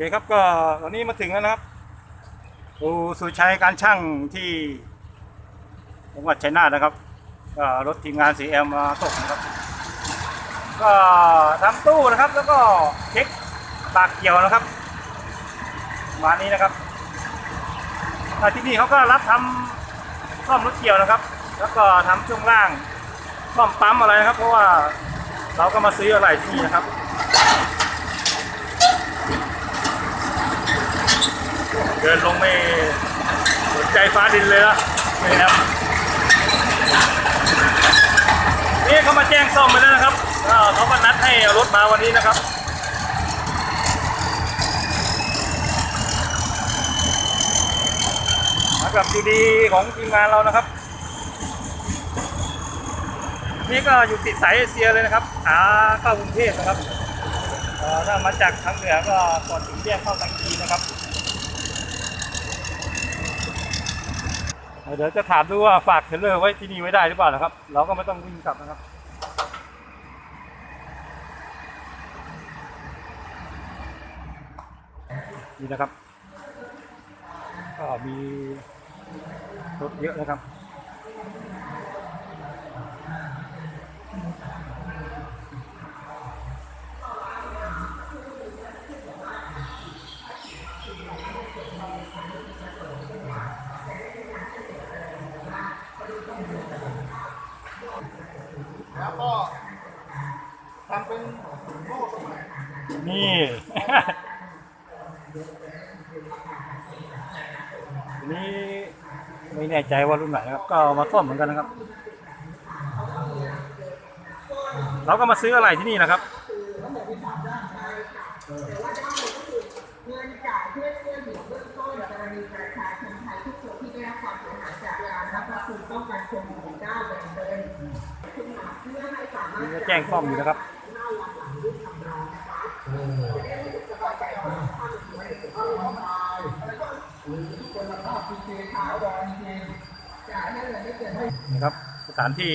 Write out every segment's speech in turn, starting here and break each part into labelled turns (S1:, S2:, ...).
S1: เคครับก็ตอนนี้มาถึงแล้วนะครับอูสุชัยการช่างที่จังหวัดชัยนาทนะครับก็รถทีมงาน 4M มาส่งนะครับ ก็ทำตู้นะครับ แล้วก็เช็คปากเกี่ยวนะครับมานี้นะครับที่นี่เขาก็รับทำซ่อมรถเกี่ยวนะครับ แล้วก็ทำช่วงล่างซ่อมปั๊มอะไรนะครับ เพราะว่าเราก็มาซื้ออะไรที่นี่นะครับ เดินลงไม่สนใจฟ้าดินเลยละนี่ครับนี่เขามาแจ้งซ่อมไปแล้วนะครับก็เขาก็นัดให้รถมาวันนี้นะครับมากับยูดีของทีมงานเรานะครับ นี่ก็อยู่ติดสายเอเชียเลยนะครับขาเข้ากรุงเทพนะครับถ้ามาจากทางเหนือก็ก่อนถึงแยกเข้าทางจีนะครับ เดี๋ยวจะถามดูว่าฝากเทรลเลอร์ไว้ที่นี่ไว้ได้หรือเปล่านะครับ เราก็ไม่ต้องวิ่งกลับนะครับนี่นะครับ ก็มีรถเยอะนะครับ
S2: แล้วก็ทำเป็นโม่ตรงไหน
S1: นี่ นี่ไม่แน่ใจว่ารุ่นไหนนะครับ ก็เอามาซ่อมเหมือนกันนะครับ เราก็มาซื้ออะไรที่นี่นะครับ
S3: คซีนป้องกันโควิด -19 แบ่งเป็นขึ้นมาเพื่อให้สามารถ
S1: นี่ก็แจ้งซ่อมอยู่นะครับ
S3: ห้าวันหลังยื่นคำร้องนะคะจะได้รู้สึกสบายใจว่าถ้ามันอยู่ในสุขภาพร่างกายหรือคุณภาพจริงๆขาวดอนจริงจ่ายให้เงินไม่เกิน
S1: นี่ครับสถานที่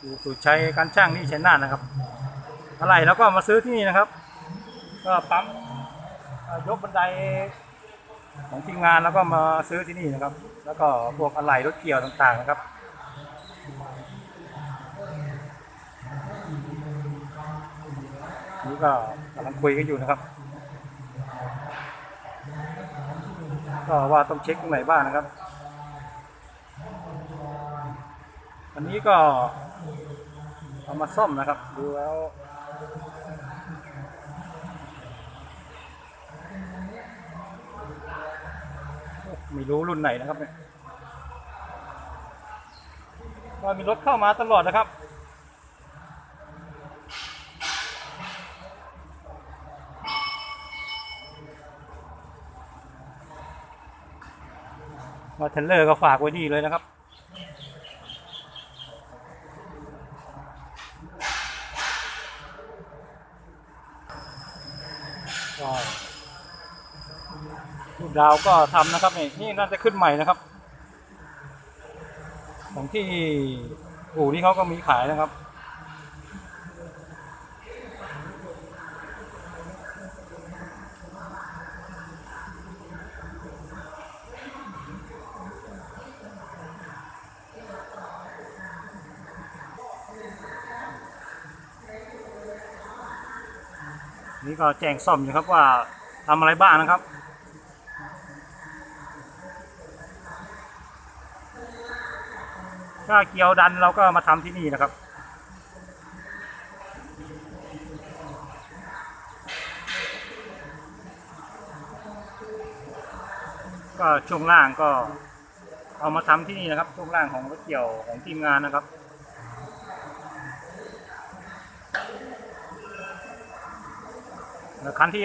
S1: อยู่สุดชัยการช่างที่ชัยนาทนะครับ อะไรแล้วก็มาซื้อที่นี่นะครับ ก็ปั๊มยกบันได ของทีมงานแล้วก็มาซื้อที่นี่นะครับ แล้วก็พวกอะไหล่รถเกี่ยวต่างๆนะครับนี่ก็กำลังคุยกันอยู่นะครับ ก็ว่าต้องเช็คตรงไหนบ้างนะครับอันนี้ก็เอามาซ่อมนะครับ ดูแล้วโอ้ ไม่รู้รุ่นไหนนะครับเนี่ยก็มีรถเข้ามาตลอดนะครับ มาเทนเลอร์ก็ฝากไว้นี่เลยนะครับ ลูกดาวก็ทำนะครับนี่นี่น่าจะขึ้นใหม่นะครับ ของที่อู่นี่เขาก็มีขายนะครับนี่ก็แจ้งซ่อมอยู่ครับว่าทำอะไรบ้างนะครับ ถ้าเกียวดันเราก็มาทำที่นี่นะครับก็ช่วงล่างก็เอามาทำที่นี่นะครับ ช่วงล่างของรถเกี่ยวของทีมงานนะครับ คันที่